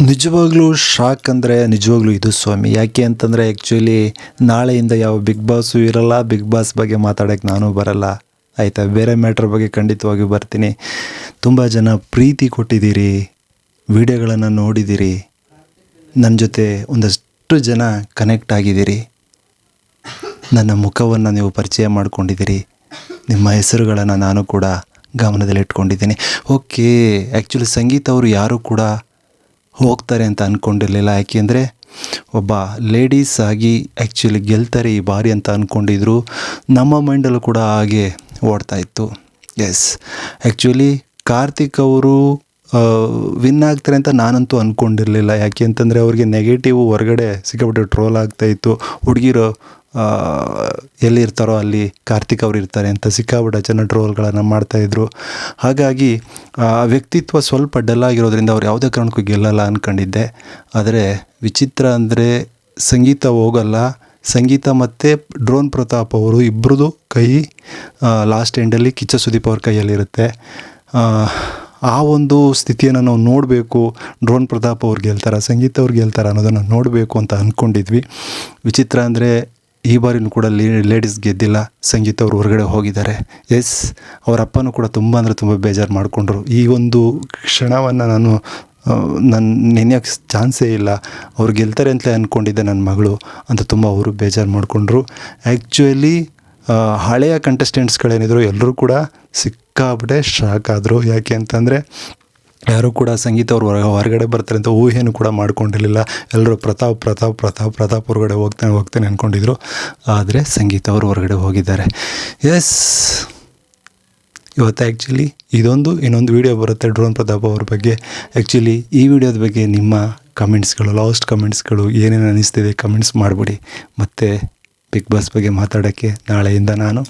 ನಿಜವಾಗ್ಲೂ ಶಾಕ್ ಅಂದರೆ ನಿಜವಾಗ್ಲೂ ಇದು ಸ್ವಾಮಿ. ಯಾಕೆ ಅಂತಂದರೆ ಆ್ಯಕ್ಚುಲಿ ನಾಳೆಯಿಂದ ಯಾವ ಬಿಗ್ ಬಾಸು ಇರಲ್ಲ ಬಿಗ್ ಬಾಸ್ ಬಗ್ಗೆ ಮಾತಾಡೋಕ್ಕೆ ನಾನು ಬರಲ್ಲ. ಆಯಿತಾ? ಬೇರೆ ಮ್ಯಾಟ್ರ್ ಬಗ್ಗೆ ಖಂಡಿತವಾಗಿ ಬರ್ತೀನಿ. ತುಂಬ ಜನ ಪ್ರೀತಿ ಕೊಟ್ಟಿದ್ದೀರಿ, ವಿಡಿಯೋಗಳನ್ನು ನೋಡಿದ್ದೀರಿ ನನ್ನ ಜೊತೆ ಒಂದಷ್ಟು ಜನ ಕನೆಕ್ಟ್ ಆಗಿದ್ದೀರಿ. ನನ್ನ ಮುಖವನ್ನು ನೀವು ಪರಿಚಯ ಮಾಡಿಕೊಂಡಿದ್ದೀರಿ. ನಿಮ್ಮ ಹೆಸರುಗಳನ್ನು ನಾನು ಕೂಡ ಗಮನದಲ್ಲಿಟ್ಕೊಂಡಿದ್ದೀನಿ. ಓಕೆ ಆ್ಯಕ್ಚುಲಿ ಸಂಗೀತ ಅವರು ಯಾರು ಕೂಡ ಹೋಗ್ತಾರೆ ಅಂತ ಅಂದ್ಕೊಂಡಿರಲಿಲ್ಲ ಯಾಕೆಂದರೆ ಒಬ್ಬ ಲೇಡೀಸ್ ಆಗಿ ಆ್ಯಕ್ಚುಲಿ ಗೆಲ್ತಾರೆ ಈ ಬಾರಿ ಅಂತ ಅಂದ್ಕೊಂಡಿದ್ರು ನಮ್ಮ ಮೈಂಡಲ್ಲೂ ಕೂಡ ಹಾಗೆ ಓಡ್ತಾ ಇತ್ತು. ಎಸ್ ಆ್ಯಕ್ಚುಲಿ ಕಾರ್ತಿಕ್ ಅವರು ವಿನ್ ಆಗ್ತಾರೆ ಅಂತ ನಾನಂತೂ ಅಂದ್ಕೊಂಡಿರಲಿಲ್ಲ ಯಾಕೆ ಅಂತಂದರೆ ಅವ್ರಿಗೆ ನೆಗೆಟಿವ್ ಹೊರಗಡೆ ಸಿಕ್ಕಾಪಟ್ಟೆ ಟ್ರೋಲ್ ಆಗ್ತಾಯಿತ್ತು ಹುಡುಗಿರು ಎಲ್ಲಿರ್ತಾರೋ ಅಲ್ಲಿ ಕಾರ್ತಿಕ್ ಅವರು ಇರ್ತಾರೆ ಅಂತ ಸಿಕ್ಕಾಬಿಡ ಜನ ಟ್ರೋಲ್ಗಳನ್ನು ಮಾಡ್ತಾಯಿದ್ರು ಹಾಗಾಗಿ ಆ ವ್ಯಕ್ತಿತ್ವ ಸ್ವಲ್ಪ ಡಲ್ ಆಗಿರೋದ್ರಿಂದ ಅವ್ರು ಯಾವುದೇ ಕಾರಣಕ್ಕೂ ಗೆಲ್ಲಲ್ಲ ಅಂದ್ಕೊಂಡಿದ್ದೆ ಆದರೆ ವಿಚಿತ್ರ ಅಂದರೆ ಸಂಗೀತ ಹೋಗಲ್ಲ. ಸಂಗೀತ ಮತ್ತು ಡ್ರೋನ್ ಪ್ರತಾಪ್ ಅವರು ಇಬ್ಬರದು ಕೈ ಲಾಸ್ಟ್ ಎಂಡಲ್ಲಿ ಕಿಚ್ಚ ಸುದೀಪ್ ಅವ್ರ ಕೈಯಲ್ಲಿರುತ್ತೆ. ಆ, ಒಂದು ಸ್ಥಿತಿಯನ್ನು ನಾವು ನೋಡಬೇಕು. ಡ್ರೋನ್ ಪ್ರತಾಪ್ ಅವ್ರು ಗೆಲ್ತಾರ ಸಂಗೀತ ಅವ್ರು ಗೆಲ್ತಾರ ಅನ್ನೋದನ್ನು ನೋಡಬೇಕು ಅಂತ ಅಂದ್ಕೊಂಡಿದ್ವಿ ವಿಚಿತ್ರ ಅಂದರೆ ಈ ಬಾರಿನೂ ಕೂಡ ಲೇಡೀಸ್ ಗೆದ್ದಿಲ್ಲ. ಸಂಗೀತ ಅವರು ಹೊರಗಡೆ ಹೋಗಿದ್ದಾರೆ. ಎಸ್ ಅವರ ಅಪ್ಪನೂ ಕೂಡ ತುಂಬ ಅಂದರೆ ತುಂಬ ಬೇಜಾರು ಮಾಡಿಕೊಂಡ್ರು. ಈ ಒಂದು ಕ್ಷಣವನ್ನು ನಾನು ನನ್ನ ನೆನೆಯೋಕ್ಕೆ ಚಾನ್ಸೇ ಇಲ್ಲ. ಅವ್ರು ಗೆಲ್ತಾರೆ ಅಂತಲೇ ಅಂದ್ಕೊಂಡಿದ್ದೆ ನನ್ನ ಮಗಳು ಅಂತ ತುಂಬ ಅವರು ಬೇಜಾರು ಮಾಡಿಕೊಂಡ್ರು. ಆ್ಯಕ್ಚುಲಿ ಹಳೆಯ ಕಂಟೆಸ್ಟೆಂಟ್ಸ್ಗಳೇನಿದ್ರು ಎಲ್ಲರೂ ಕೂಡ ಸಿಕ್ಕಾಪಟ್ಟೆ ಶಾಕ್ ಆದರು. ಯಾಕೆ ಅಂತಂದರೆ ಯಾರೂ ಕೂಡ ಸಂಗೀತ ಅವ್ರು ಹೊರ ಹೊರಗಡೆ ಬರ್ತಾರೆ ಅಂತ ಊಹೆಯನ್ನು ಕೂಡ ಮಾಡ್ಕೊಂಡಿರಲಿಲ್ಲ. ಎಲ್ಲರೂ ಪ್ರತಾಪ್ ಪ್ರತಾಪ್ ಪ್ರತಾಪ್ ಪ್ರತಾಪ್ ಹೊರಗಡೆ ಹೋಗ್ತಾನೆ ಹೋಗ್ತಾನೆ ಅಂದ್ಕೊಂಡಿದ್ರು ಆದರೆ ಸಂಗೀತ ಅವರು ಹೊರಗಡೆ ಹೋಗಿದ್ದಾರೆ. ಎಸ್ ಇವತ್ತು ಆ್ಯಕ್ಚುಲಿ ಇದೊಂದು, ಇನ್ನೊಂದು ವಿಡಿಯೋ ಬರುತ್ತೆ ಡ್ರೋನ್ ಪ್ರತಾಪ್ ಅವ್ರ ಬಗ್ಗೆ. ಆ್ಯಕ್ಚುಲಿ ಈ ವಿಡಿಯೋದ ಬಗ್ಗೆ ನಿಮ್ಮ ಕಮೆಂಟ್ಸ್ಗಳು ಲಾಸ್ಟ್ ಕಮೆಂಟ್ಸ್ಗಳು ಏನೇನು ಅನ್ನಿಸ್ತಿದೆ ಕಮೆಂಟ್ಸ್ ಮಾಡಿಬಿಡಿ. ಮತ್ತು ಬಿಗ್ ಬಾಸ್ ಬಗ್ಗೆ ಮಾತಾಡೋಕ್ಕೆ ನಾಳೆಯಿಂದ ನಾನು